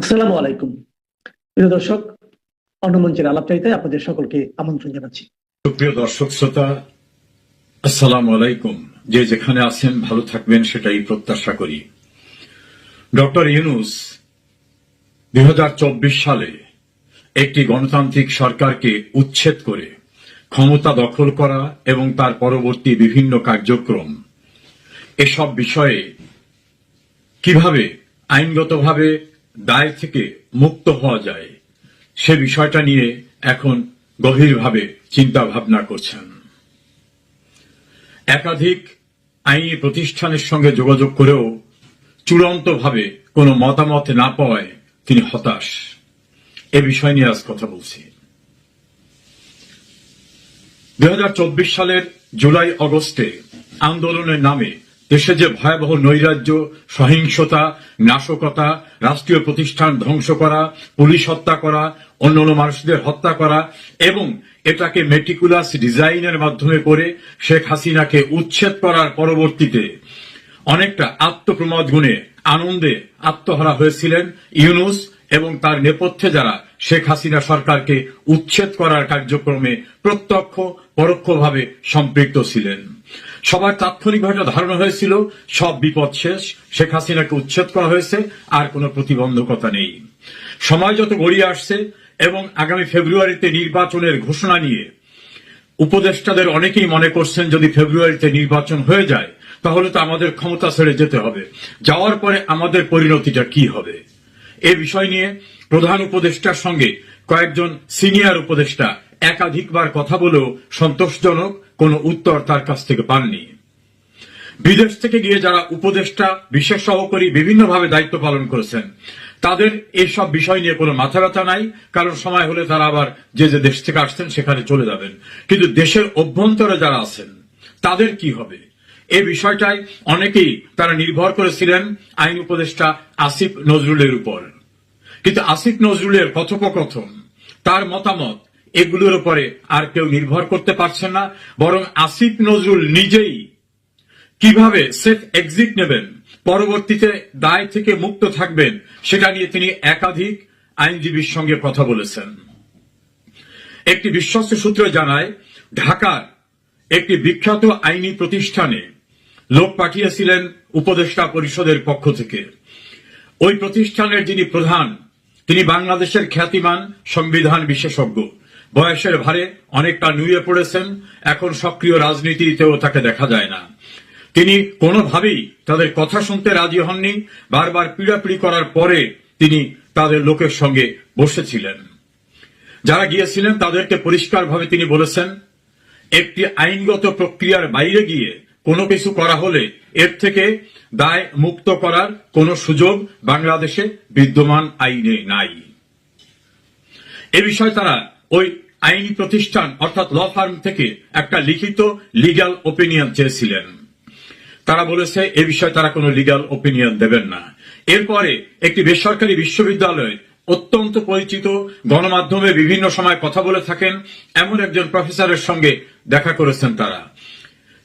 আসসালামু আলাইকুম। প্রিয় দর্শক অন্নমঞ্চের আলাপচারিতে আপনাদের সকলকে আমন্ত্রণ জানাচ্ছি। সুপ্রিয় দর্শক, শ্রোতা, আসসালামু আলাইকুম। যে যেখানে আছেন, ভালো থাকবেন, সেটাই প্রত্যাশা করি। ডক্টর ইউনুস দু হাজার চব্বিশ সালে একটি গণতান্ত্রিক সরকারকে উচ্ছেদ করে ক্ষমতা দখল করা এবং তার পরবর্তী বিভিন্ন কার্যক্রম, এসব বিষয়ে কীভাবে আইনগতভাবে দায় থেকে মুক্ত হওয়া যায়। সে বিষয়টা নিয়ে এখন গভীরভাবে চিন্তা ভাবনা করছেন। একাধিক আইনি প্রতিষ্ঠানের সঙ্গে যোগাযোগ করেও চূড়ান্তভাবে কোনো মতামত না পাওয়ায় তিনি হতাশ। এ বিষয় নিয়ে আজ কথা বলছি। দু হাজার চব্বিশ সালের জুলাই অগস্টে আন্দোলনের নামে দেশে যে ভয়াবহ নৈরাজ্য, সহিংসতা, নাশকতা, রাষ্ট্রীয় প্রতিষ্ঠান ধ্বংস করা, পুলিশ হত্যা করা, অন্যান্য মানুষদের হত্যা করা, এবং এটাকে মেটিকুলাস ডিজাইনের মাধ্যমে করে শেখ হাসিনাকে উচ্ছেদ করার পরবর্তীতে অনেকটা আত্মপ্রমাদ গুণে আনন্দে আত্মহারা হয়েছিলেন ইউনুস এবং তার নেপথ্যে যারা শেখ হাসিনা সরকারকে উচ্ছেদ করার কার্যক্রমে প্রত্যক্ষ, পরোক্ষভাবে সম্পৃক্ত ছিলেন। সবার তাৎক্ষণিকভাবে ধারণা হয়েছিল, সব বিপদ শেষ, শেখ হাসিনাকে উচ্ছেদ করা হয়েছে, আর কোনো প্রতিবন্ধকতা নেই। সময় যত গড়িয়ে আসছে, এবং আগামী ফেব্রুয়ারিতে নির্বাচনের ঘোষণা নিয়ে উপদেষ্টাদের অনেকেই মনে করছেন, যদি ফেব্রুয়ারিতে নির্বাচন হয়ে যায়, তাহলে তো আমাদের ক্ষমতা ছেড়ে যেতে হবে। যাওয়ার পরে আমাদের পরিণতিটা কি হবে? এ বিষয় নিয়ে প্রধান উপদেষ্টার সঙ্গে কয়েকজন সিনিয়র উপদেষ্টা একাধিকবার কথা বলেও সন্তোষজনক কোনো উত্তর তার কাছ থেকে পাননি। বিদেশ থেকে গিয়ে যারা উপদেষ্টা, বিশেষ সহকারী বিভিন্নভাবে দায়িত্ব পালন করেছেন, তাদের এসব বিষয় নিয়ে কোনো মাথা ব্যথা নাই, কারণ সময় হলে তারা আবার যে যে দেশ থেকে আসছেন সেখানে চলে যাবেন। কিন্তু দেশের অভ্যন্তরে যারা আছেন, তাদের কি হবে? এ বিষয়টাই অনেকেই তারা নির্ভর করেছিলেন আইন উপদেষ্টা আসিফ নজরুলের উপর। কিন্তু আসিফ নজরুলের কথোপকথন, তার মতামত এগুলোর উপরে আর কেউ নির্ভর করতে পারছেন না, বরং আসিফ নজরুল নিজেই কীভাবে সেফ এক্সিট নেবেন, পরবর্তীতে দায় থেকে মুক্ত থাকবেন, সেটা নিয়ে তিনি একাধিক আইনজীবীর সঙ্গে কথা বলেছেন। একটি বিশ্বস্ত সূত্র জানায়, ঢাকার একটি বিখ্যাত আইনি প্রতিষ্ঠানে লোক পাঠিয়েছিলেন উপদেষ্টা পরিষদের পক্ষ থেকে। ওই প্রতিষ্ঠানের যিনি প্রধান, তিনি বাংলাদেশের খ্যাতিমান সংবিধান বিশেষজ্ঞ। বয়সের ভারে অনেকটা নুয়ে পড়েছেন, এখন সক্রিয় রাজনীতিতেও তাকে দেখা যায় না। তিনি কোনোভাবেই তাদের কথা শুনতে রাজি হননি, বারবার পিড়াপিড়ি করার পরে তিনি তাদের লোকের সঙ্গে বসেছিলেন। যারা গিয়েছিলেন, তাদেরকে পরিষ্কারভাবে তিনি বলেছেন, একটি আইনগত প্রক্রিয়ার বাইরে গিয়ে কোনো কিছু করা হলে এর থেকে দায় মুক্ত করার কোনো সুযোগ বাংলাদেশে বিদ্যমান আইনে নাই। এ বিষয়ে তারা ওই আইনি প্রতিষ্ঠান, অর্থাৎ ল ফার্ম থেকে একটা লিখিত লিগাল ওপিনিয়ন চেয়েছিলেন। তারা বলেছে, এ বিষয়ে তারা কোনো লিগ্যাল ওপিনিয়ন দেবেন না। এরপরে একটি বেসরকারি বিশ্ববিদ্যালয়, অত্যন্ত পরিচিত, গণমাধ্যমে বিভিন্ন সময় কথা বলে থাকেন, এমন একজন প্রফেসরের সঙ্গে দেখা করেছেন তারা।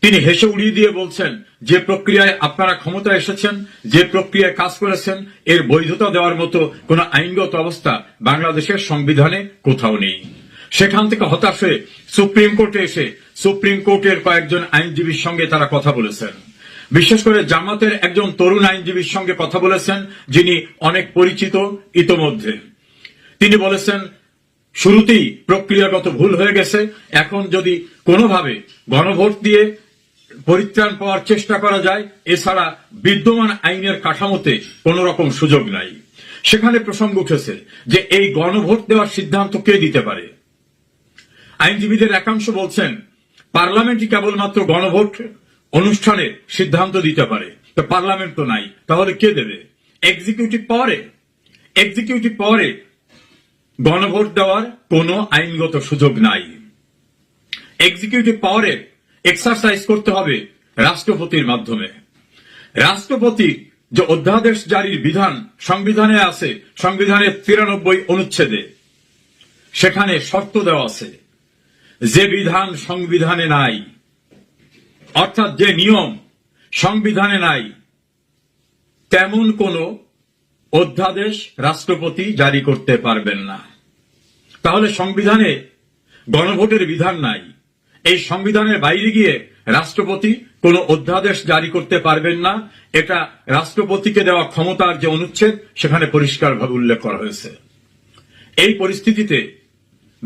তিনি হেসে উড়িয়ে দিয়ে বলছেন, যে প্রক্রিয়ায় আপনারা ক্ষমতা এসেছেন, যে প্রক্রিয়ায় কাজ করেছেন, এর বৈধতা দেওয়ার মতো কোন আইনগত অবস্থা বাংলাদেশের সংবিধানে কোথাও নেই। সেখান থেকে হতাশ হয়ে সুপ্রিম কোর্টে এসে সুপ্রিম কোর্টের কয়েকজন আইনজীবীর সঙ্গে তারা কথা বলেছেন। বিশেষ করে জামাতের একজন তরুণ আইনজীবীর সঙ্গে কথা বলেছেন, যিনি অনেক পরিচিত ইতোমধ্যে। তিনি বলেছেন, শুরুতেই প্রক্রিয়াগত ভুল হয়ে গেছে। এখন যদি কোনোভাবে গণভোট দিয়ে পরিত্রাণ পাওয়ার চেষ্টা করা যায়, এছাড়া বিদ্যমান আইনের কাঠামোতে কোন রকম সুযোগ নাই। সেখানে প্রসঙ্গ উঠেছে যে, এই গণভোট দেওয়ার সিদ্ধান্ত কে দিতে পারে? আইনজীবীদের একাংশ বলছেন, পার্লামেন্টই কেবলমাত্র গণভোট অনুষ্ঠানে সিদ্ধান্ত দিতে পারে। তো পার্লামেন্ট তো নাই, তাহলে কে দেবে? এক্সিকিউটিভ পাওয়ারে এক্সিকিউটিভ পাওয়ারে গণভোট দেওয়ার কোনো আইনগত সুযোগ নাই। এক্সিকিউটিভ পাওয়ারে এক্সারসাইজ করতে হবে রাষ্ট্রপতির মাধ্যমে। রাষ্ট্রপতি যে অধ্যাদেশ জারির বিধান সংবিধানে আছে, সংবিধানের তিরানব্বই অনুচ্ছেদে, সেখানে শর্ত দেওয়া আছে। যে বিধান সংবিধানে নাই, অর্থাৎ যে নিয়ম সংবিধানে নাই, তেমন কোন অধ্যাদেশ রাষ্ট্রপতি জারি করতে পারবেন না। তাহলে সংবিধানে গণভোটের বিধান নাই। এই সংবিধানের বাইরে গিয়ে রাষ্ট্রপতি কোনো অধ্যাদেশ জারি করতে পারবেন না। এটা রাষ্ট্রপতিকে দেওয়া ক্ষমতার যে অনুচ্ছেদ, সেখানে পরিষ্কারভাবে উল্লেখ করা হয়েছে। এই পরিস্থিতিতে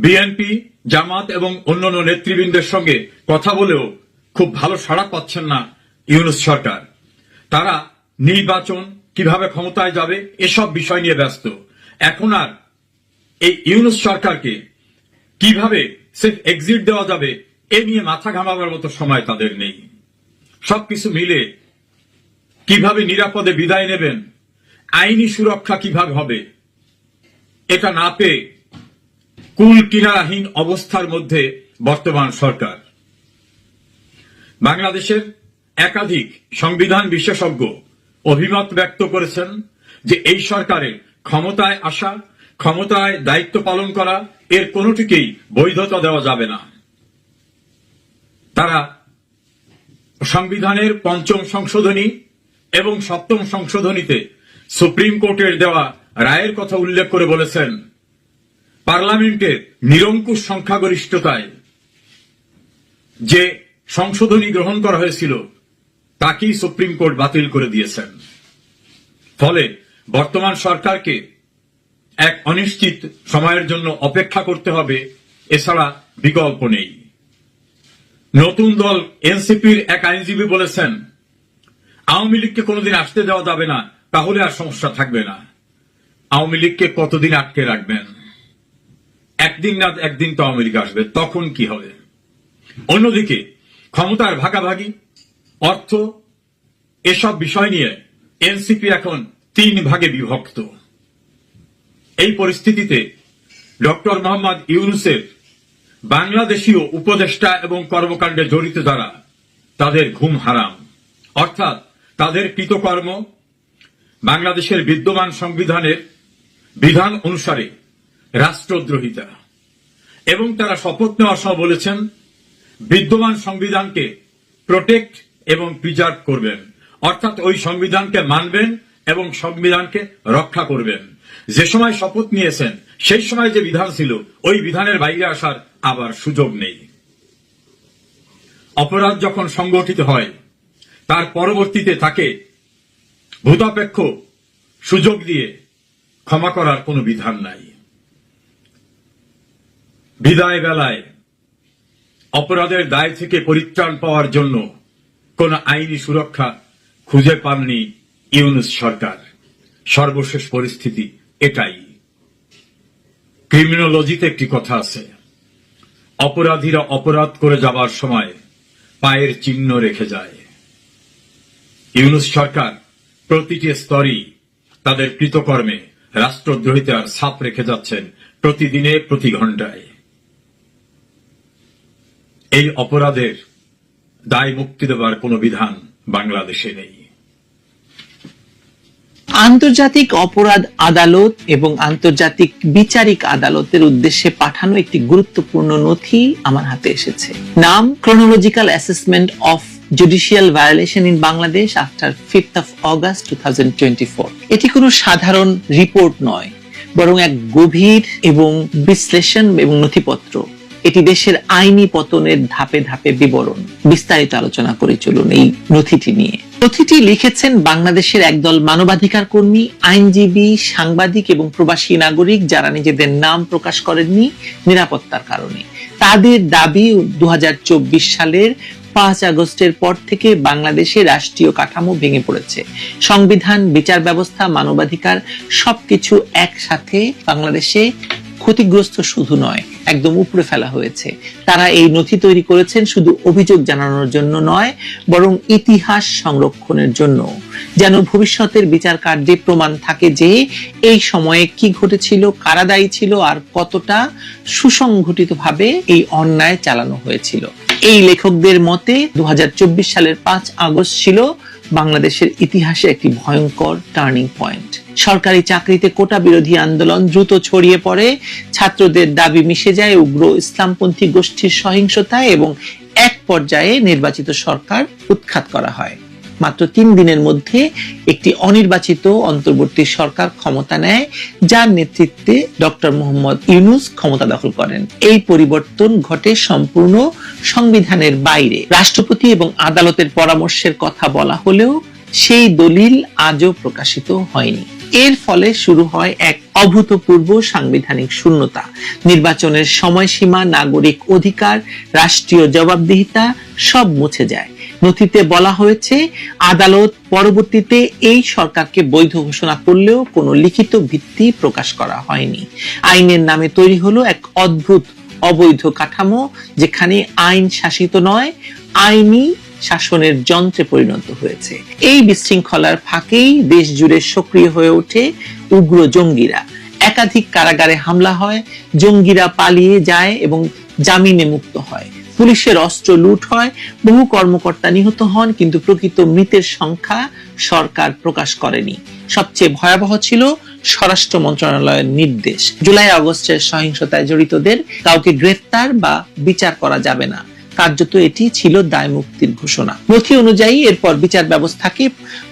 বিএনপি, জামাত এবং অন্যান্য নেতৃবৃন্দের সঙ্গে কথা বলেও খুব ভালো সাড়া পাচ্ছেন না ইউনুস সরকার। তারা নির্বাচন কীভাবে ক্ষমতায় যাবে এসব বিষয় নিয়ে ব্যস্ত। এখন আর এই ইউনুস সরকারকে কীভাবে সেফ এক্সিট দেওয়া যাবে এ নিয়ে মাথা ঘামাবার মতো সময় তাদের নেই। সবকিছু মিলে কীভাবে নিরাপদে বিদায় নেবেন, আইনি সুরক্ষা কীভাবে হবে, এটা না পেয়ে কুল কিনারাহীন অবস্থার মধ্যে বর্তমান সরকার। বাংলাদেশের একাধিক সংবিধান বিশেষজ্ঞ অভিমত ব্যক্ত করেছেন যে এই সরকারের ক্ষমতায় আসা, ক্ষমতায় দায়িত্ব পালন করা এর কোনোটিকেই বৈধতা দেওয়া যাবে না। তারা সংবিধানের পঞ্চম সংশোধনী এবং সপ্তম সংশোধনীতে সুপ্রিম কোর্টের দেওয়া রায়ের কথা উল্লেখ করে বলেছেন পার্লামেন্টের নিরঙ্কুশ সংখ্যাগরিষ্ঠতায় যে সংশোধনী গ্রহণ করা হয়েছিল, তাকেই সুপ্রিম কোর্ট বাতিল করে দিয়েছেন। ফলে বর্তমান সরকারকে এক অনিশ্চিত সময়ের জন্য অপেক্ষা করতে হবে, এছাড়া বিকল্প নেই। নতুন দল এনসিপির এক আইনজীবী বলেছেন, আওয়ামী লীগকে কোনোদিন আসতে দেওয়া যাবে না, তাহলে আর সমস্যা থাকবে না। আওয়ামী লীগকে কতদিন আটকে রাখবেন? একদিন না একদিন তো লীগ আসবে, তখন কি হবে? অন্যদিকে, ক্ষমতার ভাগাভাগি, অর্থ, এসব বিষয় নিয়ে এনসিপি এখন তিন ভাগে বিভক্ত। এই পরিস্থিতিতে ডক্টর মোহাম্মদ ইউনুসের বাংলাদেশীয় উপদেষ্টা এবং কর্মকাণ্ডে জড়িত যারা, তাদের ঘুম হারাম। অর্থাৎ তাদের কৃতকর্ম বাংলাদেশের বিদ্যমান সংবিধানের বিধান অনুসারে রাষ্ট্রদ্রোহিতা। এবং তারা শপথ নেওয়ার সময় বলেছেন, বিদ্যমান সংবিধানকে প্রোটেক্ট এবং প্রিজার্ভ করবেন। অর্থাৎ ওই সংবিধানকে মানবেন এবং সংবিধানকে রক্ষা করবেন। যে সময় শপথ নিয়েছেন, সেই সময় যে বিধান ছিল, ওই বিধানের বাইরে আসার আবার সুযোগ নেই। অপরাধ যখন সংগঠিত হয়, তার পরবর্তীতে তাকে ভূতাপেক্ষ সুযোগ দিয়ে ক্ষমা করার কোনো বিধান নাই। বিদায় বেলায় অপরাধের দায় থেকে পরিত্রাণ পাওয়ার জন্য কোন আইনি সুরক্ষা খুঁজে পাননি ইউনুস সরকার। সর্বশেষ পরিস্থিতি এটাই। ক্রিমিনোলজিতে একটি কথা আছে। অপরাধীরা অপরাধ করে যাবার সময় পায়ের চিহ্ন রেখে যায়। ইউনুস সরকার প্রতিটি স্তরই তাদের কৃতকর্মে রাষ্ট্রদ্রোহিতার ছাপ রেখে যাচ্ছেন প্রতিদিনে, প্রতি ঘন্টায় এই অপরাধের দায় মুক্তি দেবার কোনো বিধান বাংলাদেশে নেই। আন্তর্জাতিক অপরাধ আদালত এবং আন্তর্জাতিক বিচারিক আদালতের উদ্দেশ্যে পাঠানো একটি গুরুত্বপূর্ণ নথি আমার হাতে এসেছে। নাম chronological assessment of judicial violation in Bangladesh after fifth of August to এটি কোনো সাধারণ রিপোর্ট নয়, বরং এক গভীর এবং বিশ্লেষণ এবং নথিপত্র। এটি দেশের আইনি পতনের ধাপে ধাপে বিবরণ। বিস্তারিত আলোচনা করে চলুন এই নথিটি নিয়ে। নথিটি লিখেছেন বাংলাদেশের একদল মানবাধিকার কর্মী, আইনজীবী, সাংবাদিক এবং প্রবাসী নাগরিক যারা নিজেদের নাম প্রকাশ করেননি নিরাপত্তার কারণে। তাদের দাবি দু হাজার চব্বিশ সালের পাঁচ আগস্টের পর থেকে বাংলাদেশে রাষ্ট্রীয় কাঠামো ভেঙে পড়েছে। সংবিধান, বিচার ব্যবস্থা, মানবাধিকার সবকিছু একসাথে বাংলাদেশে ক্ষতিগ্রস্ত শুধু নয়, একদম উপরে ফেলা হয়েছে। তারা এই নথি তৈরি করেছেন শুধু অভিযোগ জানানোর জন্য নয়, বরং ইতিহাস সংরক্ষণের জন্য। যেন ভবিষ্যতের বিচার কার্যে প্রমাণ থাকে যে এই সময়ে কি ঘটেছিল, কারা দায়ী ছিল আর কতটা সুসংগঠিতভাবে এই অন্যায় চালানো হয়েছিল। এই লেখকদের মতে দু হাজার চব্বিশ সালের পাঁচ আগস্ট ছিল বাংলাদেশের ইতিহাসে একটি ভয়ঙ্কর টার্নিং পয়েন্ট। সরকারি চাকরিতে কোটা বিরোধী আন্দোলন দ্রুত ছড়িয়ে পড়ে। ছাত্রদের দাবি মিশে যায় উগ্র ইসলামপন্থী গোষ্ঠীর সহিংসতায় এবং এক পর্যায়ে নির্বাচিত সরকার উৎখাত করা হয়। মাত্র তিন দিনের মধ্যে একটি অনির্বাচিত অন্তর্বর্তী সরকার ক্ষমতা নেয়, যার নেতৃত্বে ডক্টর মোহাম্মদ ইউনুস ক্ষমতা দখল করেন। এই পরিবর্তন ঘটে সম্পূর্ণ সংবিধানের বাইরে। রাষ্ট্রপতি এবং আদালতের পরামর্শের কথা বলা হলেও সেই দলিল আজও প্রকাশিত হয়নি। এর ফলে শুরু হয় এক অভূতপূর্ব সাংবিধানিক শূন্যতা। নির্বাচনের সময়সীমা, নাগরিক অধিকার, রাষ্ট্রীয় জবাবদিহিতা সব মুছে যায়। নথিতে বলা হয়েছে, আদালত পরবর্তীতে এই সরকারকে বৈধ ঘোষণা করলেও কোনো লিখিত ভিত্তি প্রকাশ করা হয়নি। আইনের নামে তৈরি হলো এক অদ্ভুত অবৈধ কাঠামো, যেখানে আইন শাসিত নয়, আইনি শাসনের যন্ত্রে পরিণত হয়েছে। এই বিশৃঙ্খলার ফাঁকেই দেশ জুড়ে সক্রিয় হয়ে ওঠে উগ্র জঙ্গিরা। একাধিক কারাগারে হামলা হয়, জঙ্গিরা পালিয়ে যায় এবং জামিনে মুক্ত হয়। পুলিশের অস্ত্র লুট হয়, বহু কর্মকর্তা নিহত হন, কিন্তু প্রকৃত মৃতের সংখ্যা সরকার প্রকাশ করেনি। সবচেয়ে ভয়াবহ ছিল স্বরাষ্ট্র মন্ত্রণালয়ের নির্দেশ। জুলাই আগস্টের সহিংসতায় জড়িতদের কাউকে গ্রেফতার বা বিচার করা যাবে না। কার্যত এটি ছিল দায় মুক্তির ঘোষণা। নথি অনুযায়ী এরপর বিচার ব্যবস্থাকে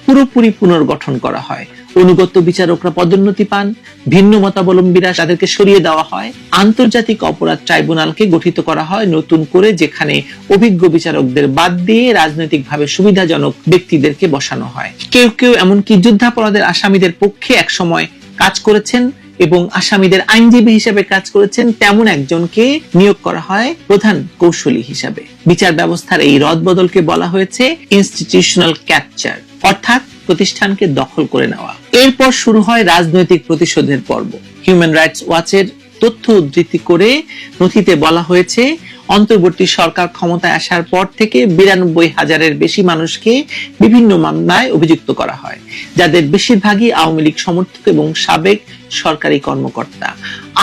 পুরোপুরি পুনর্গঠন করা হয়। অনুগত বিচারকরা পদোন্নতি পান, ভিন্ন মতাবলম্বীরা তাদেরকে সরিয়ে দেওয়া হয়। আন্তর্জাতিক অপরাধ ট্রাইব্যুনালকে গঠিত করা হয় নতুন করে, যেখানে অভিজ্ঞ বিচারকদের বাদ দিয়ে রাজনৈতিকভাবে সুবিধাজনক ব্যক্তিদেরকে বসানো হয়। কেউ কেউ এমনকি যুদ্ধাপরাধের আসামিদের পক্ষে একসময় কাজ করেছেন এবং আসামিদের আইনজীবী হিসেবে কাজ করেছেন তেমন একজনকে নিয়োগ করা হয় প্রধান কৌশলী হিসাবে। বিচার ব্যবস্থার এই রদ রদবদলকে বলা হয়েছে ইনস্টিটিউশনাল ক্যাপচার অর্থাৎ প্রতিষ্ঠানকে দখল করে নেওয়া। এরপর শুরু হয় রাজনৈতিক প্রতিশোধের পর্ব। হিউম্যান রাইটস ওয়াচের তথ্য উদ্ধৃতি করে নথিতে বলা হয়েছে, অন্তর্বর্তী সরকার ক্ষমতায় আসার পর থেকে বিরানব্বই হাজারের বেশি মানুষকে বিভিন্ন মামলায় অভিযুক্ত করা হয়, যাদের বেশিরভাগই আওয়ামী লীগ সমর্থক এবং সাবেক সরকারি কর্মকর্তা।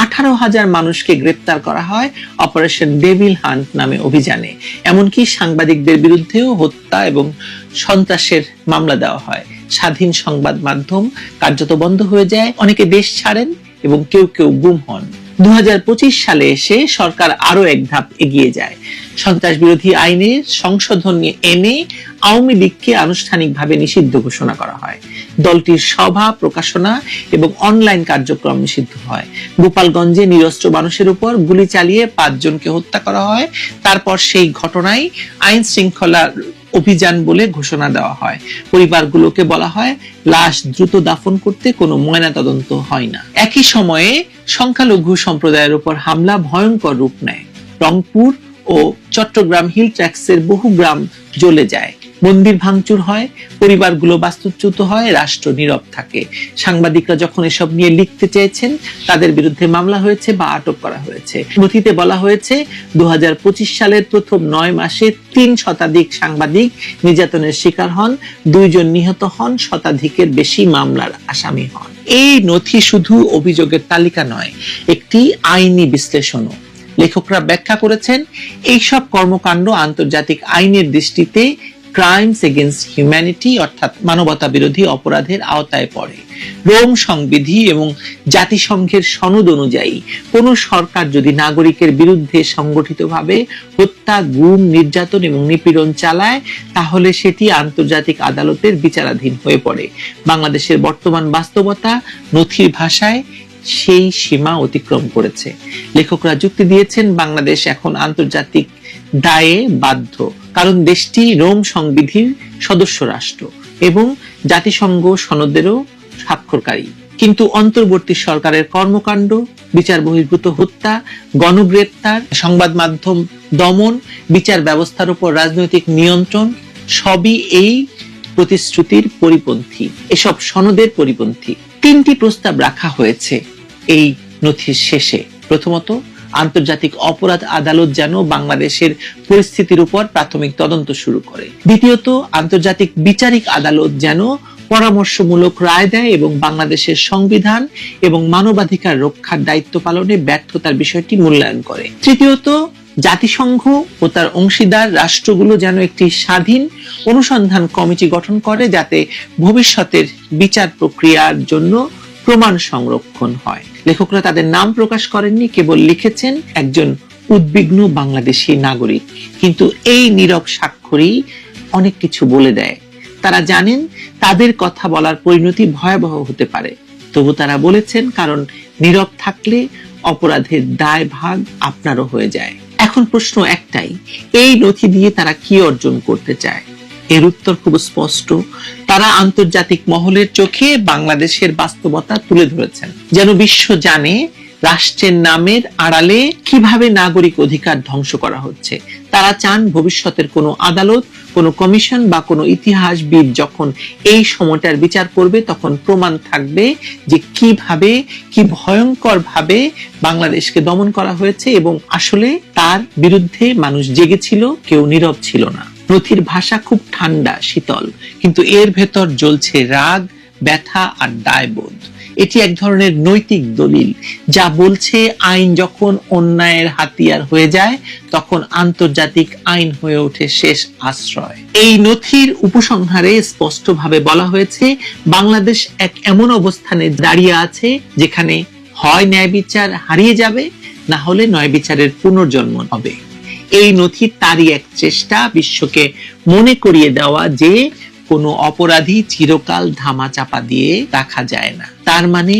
আঠারো হাজার মানুষকে গ্রেপ্তার করা হয় অপারেশন ডেভিল হান্ট নামে অভিযানে। এমনকি সাংবাদিকদের বিরুদ্ধেও হত্যা এবং সন্ত্রাসের মামলা দেওয়া হয়। স্বাধীন সংবাদ মাধ্যম কার্যত বন্ধ হয়ে যায়, অনেকে দেশ ছাড়েন এবং কেউ কেউ গুম হন। দু সালে এসে সরকার আরও এক ধাপ এগিয়ে যায়। সন্ত্রাস বিরোধী আইনে সংশোধন এনে আওয়ামী লীগকে আনুষ্ঠানিকভাবে নিষিদ্ধ ঘোষণা করা হয়। দলটির সভা, প্রকাশনা এবং অনলাইন কার্যক্রম নিষিদ্ধ হয়। গোপালগঞ্জে নিরস্ত্র মানুষের উপর গুলি চালিয়ে পাঁচজনকে হত্যা করা হয়। তারপর সেই ঘটনায় আইন শৃঙ্খলা অভিযান বলে ঘোষণা দেওয়া হয়। পরিবারগুলোকে বলা হয়, লাশ দ্রুত দাফন করতে কোনো ময়নাতদন্ত হয় না। একই সময়ে সংখ্যালঘু সম্প্রদায়ের উপর হামলা ভয়ঙ্কর রূপ নেয়। রংপুর ও চট্টগ্রাম হিল ট্র্যাক্সের বহু গ্রাম জ্বলে যায়। মন্দির ভাঙচুর হয়, পরিবারগুলো বাস্তুচ্যুত হয়, রাষ্ট্র নীরব থাকে। সাংবাদিকরা যখন এসব নিয়ে লিখতে চেয়েছেন, তাদের বিরুদ্ধে মামলা হয়েছে বা আটক করা হয়েছে। নথিতে বলা হয়েছে দু সালের প্রথম নয় মাসে তিন শতাধিক সাংবাদিক নির্যাতনের শিকার হন, দুইজন নিহত হন, শতাধিকের বেশি মামলার আসামি হন। এই নথি শুধু অভিযোগের তালিকা নয়, একটি আইনি বিশ্লেষণও। লেখকরা ব্যাখ্যা করেছেন, এইসব কর্মকাণ্ড আন্তর্জাতিক আইনের দৃষ্টিতে ক্রাইমস এগেনস্ট হিউম্যানিটি অর্থাৎ মানবতা বিরোধী অপরাধের আওতায় পড়ে। রোম সংবিধি এবং জাতিসংঘের সনদ অনুযায়ী, কোন সরকার যদি নাগরিকের বিরুদ্ধে সংগঠিতভাবে হত্যা, গুম, নির্যাতন এবং নিপীড়ন চালায়, তাহলে সেটি আন্তর্জাতিক আদালতের বিচারাধীন হয়ে পড়ে। বাংলাদেশের বর্তমান বাস্তবতা নথির ভাষায় সেই সীমা অতিক্রম করেছে। লেখকরা যুক্তি দিয়েছেন, বাংলাদেশ এখন আন্তর্জাতিক দায়ে বাধ্য। কারণ দেশটি রোম সংবিধির সদস্য রাষ্ট্র এবং জাতিসংঘ সনদেরও স্বাক্ষরকারী। কিন্তু অন্তর্বর্তী সরকারের কর্মকাণ্ড, বিচার বহির্ভূত হত্যা, গণগ্রেপ্তার, সংবাদ মাধ্যম দমন, বিচার ব্যবস্থার উপর রাজনৈতিক নিয়ন্ত্রণ, সবই এই প্রতিশ্রুতির পরিপন্থী, এসব সনদের পরিপন্থী। তিনটি প্রস্তাব রাখা হয়েছে এই নথির শেষে। প্রথমত আন্তর্জাতিক অপরাধ আদালত যেন বাংলাদেশের পরিস্থিতির উপর প্রাথমিক তদন্ত শুরু করে। দ্বিতীয়ত, আন্তর্জাতিক বিচারিক আদালত যেন পরামর্শমূলক রায় দেয় এবং বাংলাদেশের সংবিধান এবং মানবাধিকার রক্ষার দায়িত্ব পালনে ব্যর্থতার বিষয়টি মূল্যায়ন করে। তৃতীয়ত, জাতিসংঘ ও তার অংশীদার রাষ্ট্রগুলো যেন একটি স্বাধীন অনুসন্ধান কমিটি গঠন করে যাতে ভবিষ্যতের বিচার প্রক্রিয়ার জন্য প্রমাণ সংরক্ষণ হয়। লেখকরা তাদের নাম প্রকাশ করেননি, কেবল লিখেছেন একজন উদ্বিগ্ন বাংলাদেশী নাগরিক। কিন্তু এই নীরব স্বাক্ষরই অনেক কিছু বলে দেয়। তারা জানেন তাদের কথা বলার পরিণতি ভয়াবহ হতে পারে। তবু তারা বলেছেন, কারণ নীরব থাকলে অপরাধের দায় ভাগ আপনারও হয়ে যায়। এখন প্রশ্ন একটাই, এই নথি দিয়ে তারা কি অর্জন করতে চায়? এর উত্তর খুব স্পষ্ট তারা আন্তর্জাতিক মহলের চোখে বাংলাদেশের বাস্তবতা তুলে ধরেছেন। যেন বিশ্ব জানে রাষ্ট্রের নামের আড়ালে কীভাবে নাগরিক অধিকার ধ্বংস করা হচ্ছে। তারা চান ভবিষ্যতের কোনো আদালত, কোনো কমিশন বা কোনো ইতিহাসবিদ যখন এই সময়টার বিচার করবে তখন প্রমাণ থাকবে যে কীভাবে, কি ভয়ঙ্কর ভাবে বাংলাদেশকে দমন করা হয়েছে এবং আসলে তার বিরুদ্ধে মানুষ জেগেছিল, কেউ নীরব ছিল না। নথির ভাষা খুব ঠান্ডা, শীতল, কিন্তু এর ভেতর জ্বলছে রাগ, ব্যথা আর দায়বোধ। এটি এক ধরনের নৈতিক দলিল, যা বলছে আইন যখন অন্যায়ের হাতিয়ার হয়ে যায়, তখন আন্তর্জাতিক আইন হয়ে ওঠে শেষ আশ্রয়। এই নথির উপসংহারে স্পষ্টভাবে বলা হয়েছে, বাংলাদেশ এক এমন অবস্থানে দাঁড়িয়ে আছে, যেখানে হয় ন্যায় বিচার হারিয়ে যাবে, না হলে ন্যায় বিচারের পুনর্জন্ম হবে। এই নথি তারই এক চেষ্টা বিশ্বকে মনে করিয়ে দেওয়া যে কোনো অপরাধী চিরকাল ধামা চাপা দিয়ে রাখা যায় না। তার মানে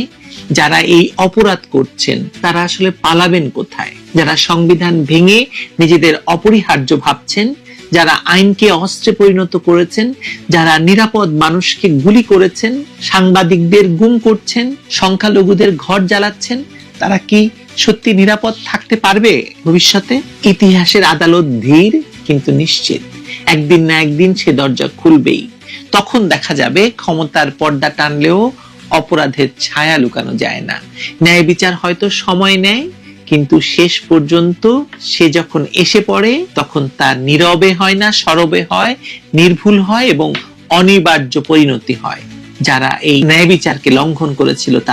যারা এই অপরাধ করছেন, তারা আসলে পালাবেন কোথায়? যারা সংবিধান ভেঙে নিজেদের অপরিহার্য ভাবছেন, যারা আইনকে অস্ত্রে পরিণত করেছেন, যারা নিরাপদ মানুষকে গুলি করেছেন, সাংবাদিকদের গুম করছেন, সংখ্যালঘুদের ঘর জ্বালাচ্ছেন, তারা কি সত্যি নিরাপদ থাকতে পারবে ভবিষ্যতে? ইতিহাসের আদালত ধীর কিন্তু নিশ্চিত। একদিন না একদিন সে দরজা খুলবেই। তখন দেখা যাবে ক্ষমতার পর্দা টানলেও অপরাধের ছায়া লুকানো যায় না। ন্যায় বিচার হয়তো সময় নেয়, কিন্তু শেষ পর্যন্ত সে যখন এসে পড়ে, তখন তার নীরবে হয় না, সরবে হয়, নির্ভুল হয় এবং অনিবার্য পরিণতি হয়। যারা এই ন্যায় বিচারকে লঙ্ঘন করেছিল তাদের